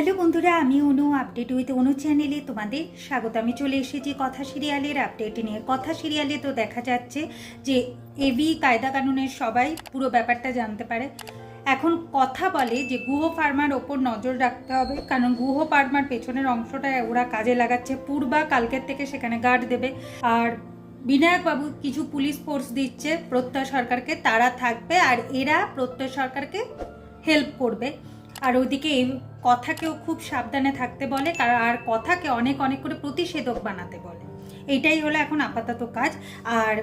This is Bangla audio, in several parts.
হ্যালো বন্ধুরা, আমি অনু আপডেট উইথ অনু চ্যানেলে তোমাদের স্বাগত। আমি চলে এসেছি কথা সিরিয়ালের আপডেট নিয়ে। কথা সিরিয়ালে তো দেখা যাচ্ছে যে এবি কায়দা কানুনের সবাই পুরো ব্যাপারটা জানতে পারে। এখন কথা বলে যে গুহ ফার্মার ওপর নজর রাখতে হবে, কারণ গুহ ফার্মার পেছনের অংশটা ওরা কাজে লাগাচ্ছে। পূর্বা কালকের থেকে সেখানে গার্ড দেবে। আর বিনায়কবাবু কিছু পুলিশ ফোর্স দিচ্ছে প্রত্যয় সরকারকে, তারা থাকবে আর এরা প্রত্যয় সরকারকে হেল্প করবে। আর ওইদিকে এই কথাকেও খুব সাবধানে থাকতে বলে আর কথাকে অনেক অনেক করে প্রতিষেধক বানাতে বলে। এইটাই হলো এখন আপাতত কাজ। আর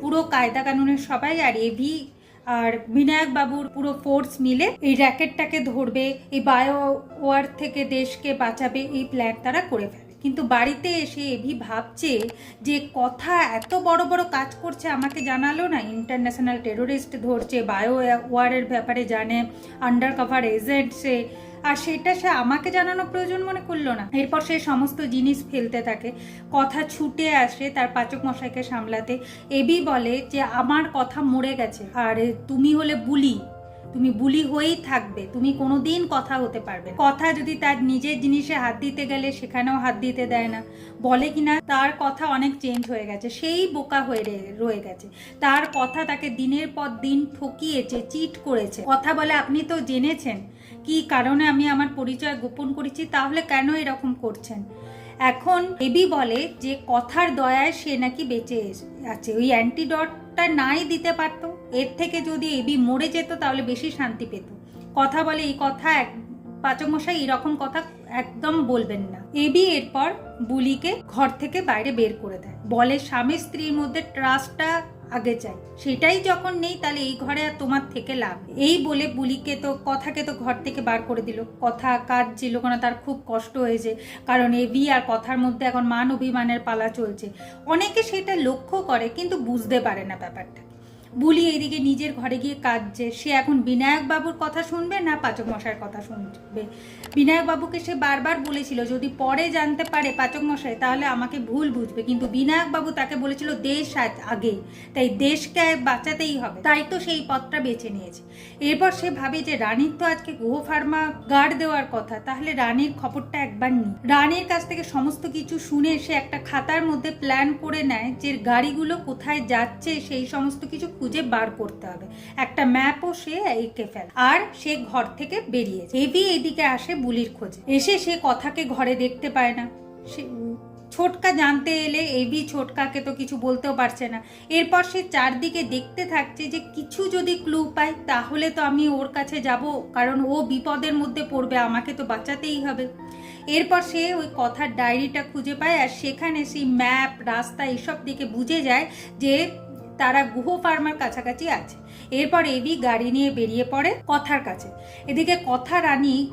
পুরো কায়দা কানুনের সবাই আর এভি আর বিনায়ক বাবুর পুরো ফোর্স মিলে এই র্যাকেটটাকে ধরবে, এই বায়ো ওয়ার থেকে দেশকে বাঁচাবে, এই প্ল্যান তারা করে ফেলে কিন্তু বাড়িতে এসে এভি ভাবছে যে কথা এত বড় বড় কাজ করছে, আমাকে জানালো না? ইন্টারন্যাশনাল টেরোরিস্ট ধরছে বায়ো ওয়ারের ব্যাপারে জানে আন্ডার কভার এজেন্ট সে। আর সেটা সে আমাকে জানানো প্রয়োজন মনে করল না। এরপর সে সমস্ত জিনিস ফেলতে থাকে। কথা ছুটে আসে তার পাচক মশাইকে সামলাতে। এবি বলে যে, আমার কথা মরে গেছে। আর তুমি হলে বুলি। তুমি বুলি হয়েই থাকবে, তুমি কোনোদিন কথা হতে পারবে কথা যদি তার নিজের জিনিসে হাত দিতে গেলে সেখানেও হাত দিতে দেয় না। বলে কিনা তার কথা অনেক চেঞ্জ হয়ে গেছে, সেই বোকা হয়ে রয়ে গেছে। তার কথা তাকে দিনের পর দিন ঠকিয়েছে চিট করেছে। কথা বলে, আপনি তো জেনেছেন, কি কারণে আমি আমার পরিচয় গোপন করেছি? তাহলে কেন এরকম করছেন? এখন এবি বলে যে কথার দয়ায় সে নাকি বেঁচে আছে। ওই অ্যান্টিডটটা নাই দিতে পারত। এর থেকে যদি এবি মরে যেত, তাহলে বেশি শান্তি পেত। কথা বলে এই কথা এক পাচক মশাই এরকম কথা একদম বলবেন না। এবি এরপর বুলিকে ঘর থেকে বাইরে বের করে দেয়। বলে স্বামী স্ত্রীর মধ্যে ট্রাস্টটা আগে চাই সেটাই যখন নেই তাহলে এই ঘরে আর তোমার থেকে লাভ এই বলে বুলিকে তো, কথাকে তো ঘর থেকে বার করে দিল। কথা কাজ ছিল কেন তার খুব কষ্ট হয়েছে। কারণ এ বি আর কথার মধ্যে এখন মান অভিমানের পালা চলছে। অনেকে সেটা লক্ষ্য করে কিন্তু বুঝতে পারে না ব্যাপারটা। বুলি এইদিকে নিজের ঘরে গিয়ে কাঁদছে। সে এখন বিনায়ক বাবুর কথা শুনবে না পাচক মশাইয়ের কথা শুনবে? বিনায়ক বাবুকে সে বারবার বলেছিল, যদি পরে জানতে পারে পাচক মশাই তাহলে আমাকে ভুল বুঝবে। কিন্তু বিনায়ক বাবু তাকে বলেছিল, দেশ আগে, তাই দেশকে বাঁচাতেই হবে। তাই তো সেই পথটা বেছে নিয়েছে। এরপর সে ভাবে যে রানীর তো আজকে গুহ ফার্মা গার্ড দেওয়ার কথা, তাহলে রানীর খবরটা একবার নি রানীর কাছ থেকে সমস্ত কিছু শুনে সে একটা খাতার মধ্যে প্ল্যান করে নেয় যে গাড়িগুলো কোথায় যাচ্ছে, সেই সমস্ত কিছু খুঁজে বার করতে হবে। একটা ম্যাপও সে এঁকে ফেলে। আর সে ঘর থেকে বেরিয়েছে এবি এদিকে আসে বুলির খোঁজে। এসে সে কথাকে ঘরে দেখতে পায় না। সে ছোটকা জানতে এলে এবি ছোটকাকে তো কিছু বলতেও পারছে না। এরপর সে চারদিকে দেখতে থাকছে যে কিছু যদি ক্লু পাই তাহলে তো আমি ওর কাছে যাব। কারণ ও বিপদের মধ্যে পড়বে, আমাকে তো বাঁচাতেই হবে। এরপর সে ওই কথার ডায়েরিটা খুঁজে পায় আর সেখানে সেই ম্যাপ রাস্তা এইসব দিকে বুঝে যায় যে তারা গুহ ফার্মার কাছাকাছি আছে। এরপর এবি গাড়ি নিয়ে বেরিয়ে পড়ে কথার কাছে। এদিকে কথা রানী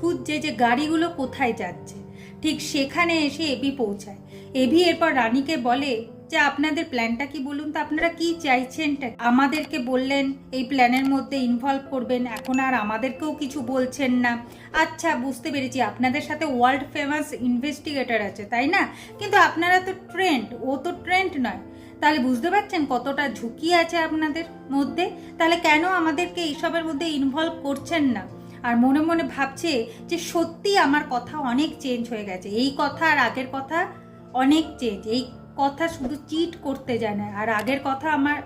খুঁজছে যে গাড়িগুলো কোথায় যাচ্ছে। ঠিক সেখানে এসে এবি পৌঁছায়। এবি এরপর রানীকে বলে, যে আপনাদের প্ল্যানটা কি বলুন তো? আপনারা কি চাইছেন? আমাদেরকে বললেন, এই প্ল্যানের মধ্যে ইনভলভ করবেন। এখন আর আমাদেরকেও কিছু বলছেন না। আচ্ছা বুঝতে পেরেছি। আপনাদের সাথে ওয়ার্ল্ড ফেমাস ইনভেস্টিগেটর আছে, তাই না? কিন্তু আপনারা তো ট্রেন্ড ও তো ট্রেন্ড নয়। তাহলে বুঝতে পারছেন কতটা ঝুঁকি আছে আপনাদের মধ্যে? তাহলে কেন আমাদেরকে এইসবের মধ্যে ইনভলভ করছেন না? আর মনে মনে ভাবছে যে সত্যি আমার কথা অনেক চেঞ্জ হয়ে গেছে। এই কথা আর আগের কথা অনেক চেঞ্জ এই কথা শুধু চিট করতে জানে। আর আগের কথা আমার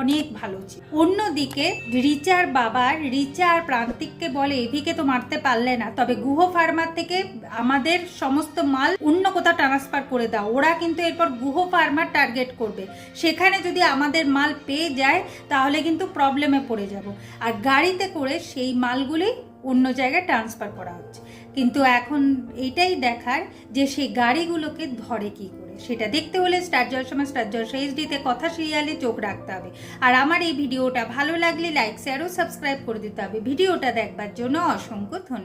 অনেক ভালো ছিল। অন্যদিকে রিচার বাবা রিচা আর প্রান্তিককে বলে এভিকে তো মারতে পারলে না, তবে গুহ ফার্মার থেকে আমাদের সমস্ত মাল অন্য কোথাও ট্রান্সফার করে দাও। ওরা কিন্তু এরপর গুহ ফার্মার টার্গেট করবে। সেখানে যদি আমাদের মাল পেয়ে যায়, তাহলে কিন্তু প্রবলেমে পড়ে যাব। আর গাড়িতে করে সেই মালগুলি অন্য জায়গায় ট্রান্সফার করা হচ্ছে। কিন্তু এখন এটাই দেখার যে সেই গাড়িগুলোকে ধরে কি করে। সেটা দেখতে হলে স্টার জলসমা স্টার জলসা এইচডিতে কথা সিরিয়ালে চোখ রাখতে হবে। আর আমার এই ভিডিওটা ভালো লাগলে লাইক শেয়ার ও সাবস্ক্রাইব করে দিতে হবে। ভিডিওটা দেখবার জন্য অসংখ্য ধন্যবাদ।